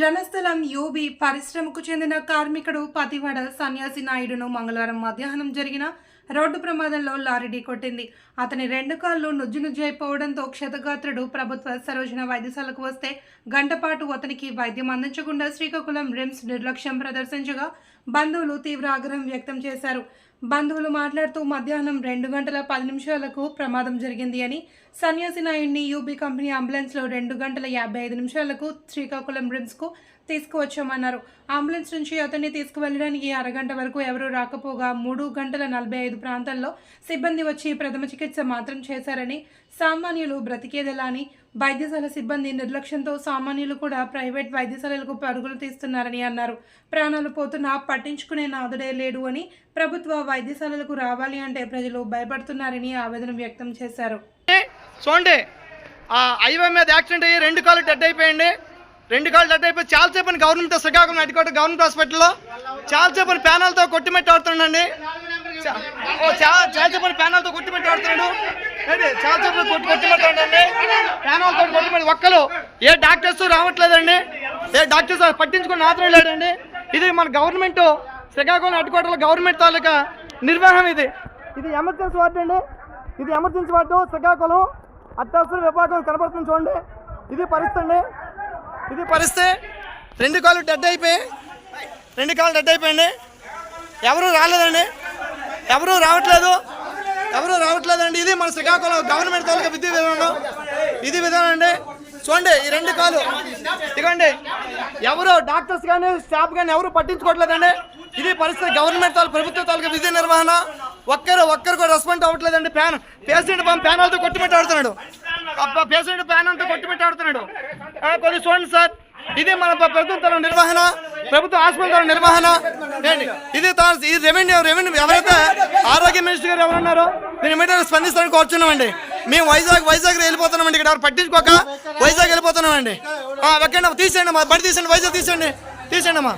Ranasthalam UB పరిశ్రమకు చెందిన కార్మికుడు పతివాడ సన్యాసి నాయుడును మంగళవారం మధ్యాహ్నం జరిగిన రోడ్డు ప్రమాదంలో లారీ ఢీకొట్టింది. అతని రెండు కాళ్ళు నుజ్జు నుజ్జు అయిపోవడంతో క్షతగాత్రుడు ప్రభుత్వ సరోజన వైద్యశాలకు వస్తే గంటపాటు అతనికి వైద్యం అందించకుండా శ్రీకాకుళం రిమ్స్ నిర్లక్ష్యం ప్రదర్శించగా బంధువులు తీవ్ర ఆగ్రహం వ్యక్తం చేశారు. బంధువులు మాట్లాడుతూ మధ్యాహ్నం రెండు గంటల పది నిమిషాలకు ప్రమాదం జరిగింది అని సన్యాసి నాయుడిని యూబీ కంపెనీ అంబులెన్స్లో రెండు గంటల యాభై ఐదు నిమిషాలకు శ్రీకాకుళం రిమ్స్కు తీసుకువచ్చామన్నారు. అంబులెన్స్ నుంచి అతన్ని తీసుకువెళ్ళడానికి అరగంట వరకు ఎవరూ రాకపోగా మూడు గంటల నలభై ఐదు ప్రాంతాల్లో సిబ్బంది వచ్చి ప్రథమ చికిత్స మాత్రం చేశారని సామాన్యులు బ్రతికేదెలా అని వైద్యశాల సిబ్బంది నిర్లక్ష్యంతో సామాన్యులు కూడా ప్రైవేట్ వైద్యశాలలకు పరుగులు తీస్తున్నారని అన్నారు. ప్రాణాలు పోతున్నా పట్టించుకునే నాదుడే లేడు అని ప్రభుత్వ వైద్యశాలలకు రావాలి అంటే ప్రజలు భయపడుతున్నారని ఆవేదన వ్యక్తం చేశారు. చూడండి ఆ హైవే మీద యాక్సిడెంట్ అయ్యి రెండు కాళ్ళు డెడ్ అయిపోయింది. రెండు కాళ్ళు డెడ్ అయిపోయి చాలాసేపు గవర్నమెంట్ శ్రీకాకుళం అడ్డుకోట గవర్నమెంట్ హాస్పిటల్లో చాలాసేపు ప్యానల్తో కొట్టిమెట్టి ఆడుతుండండి ఓ చాలాసేపు ప్యానల్తో కొట్టిమెట్టి ఆడుతున్నాడు ఏంటి కొట్టి ఒక్కరు. ఏ డాక్టర్స్ రావట్లేదండి. ఏ డాక్టర్స్ పట్టించుకుని ఆత్రం లేడండి. ఇది మన గవర్నమెంట్ శ్రీకాకుళం అడ్డుకోటలో గవర్నమెంట్ తాలూకా నిర్వహణ ఇది. ఇది ఎమర్జెన్సీ వార్డు అండి. ఇది ఎమర్జెన్సీ వార్డు శ్రీకాకుళం అత్యవసర విభాగం కనబడుతుంది చూడండి. ఇది పరిస్థితి అండి. ఇది పరిస్థితి. రెండు కాళ్ళు డెడ్ అయిపోయి రెండు కాళ్ళు డెడ్ అయిపోయింది ఎవరు రాలేదండి. ఎవరు రావట్లేదు. ఎవరు రావట్లేదండి. ఇది మన శ్రీకాకుళం గవర్నమెంట్ తాలూకా విద్యా విధానం. ఇది విధానం అండి. చూడండి ఈ రెండు కాలు. ఇదిగోండి. ఎవరు డాక్టర్స్ కానీ స్టాఫ్ కానీ ఎవరు పట్టించుకోవట్లేదండి. ఇది పరిస్థితి గవర్నమెంట్ తాలూ ప్రభుత్వ తాలూకా విధి నిర్వహణ. ఒక్కరు ఒక్కరు కూడా రెస్పాండ్ అవ్వట్లేదండి. ప్యాన్ పేషెంట్ ప్యానల్తో కొట్టిపెట్టి ఆడుతున్నాడు. అబ్బా పేషెంట్ ప్యానల్తో కొట్టిపెట్టి ఆడుతున్నాడు. కొన్ని చూడండి సార్. ఇది మన ప్ర- ప్రభుత్వం నిర్వహణ. ప్రభుత్వ హాస్పిటల్ నిర్వహణ. ఇది ఈ రెవెన్యూ రెవెన్యూ ఎవరైతే ఆరోగ్య మినిస్టర్ గారు ఎవరున్నారో దీని మీద స్పందిస్తానికి కూర్చున్నామండి. మేము వైజాగ్ వైజాగ్ వెళ్ళిపోతున్నామండి ఇక్కడ. పట్టించుకోక వైజాగ్ వెళ్ళిపోతున్నామండి. ఓకే వెక్కండి తీసేయండి మా బడి తీసేయండి వైజాగ్ తీసేయండి. తీసేయండి అమ్మా.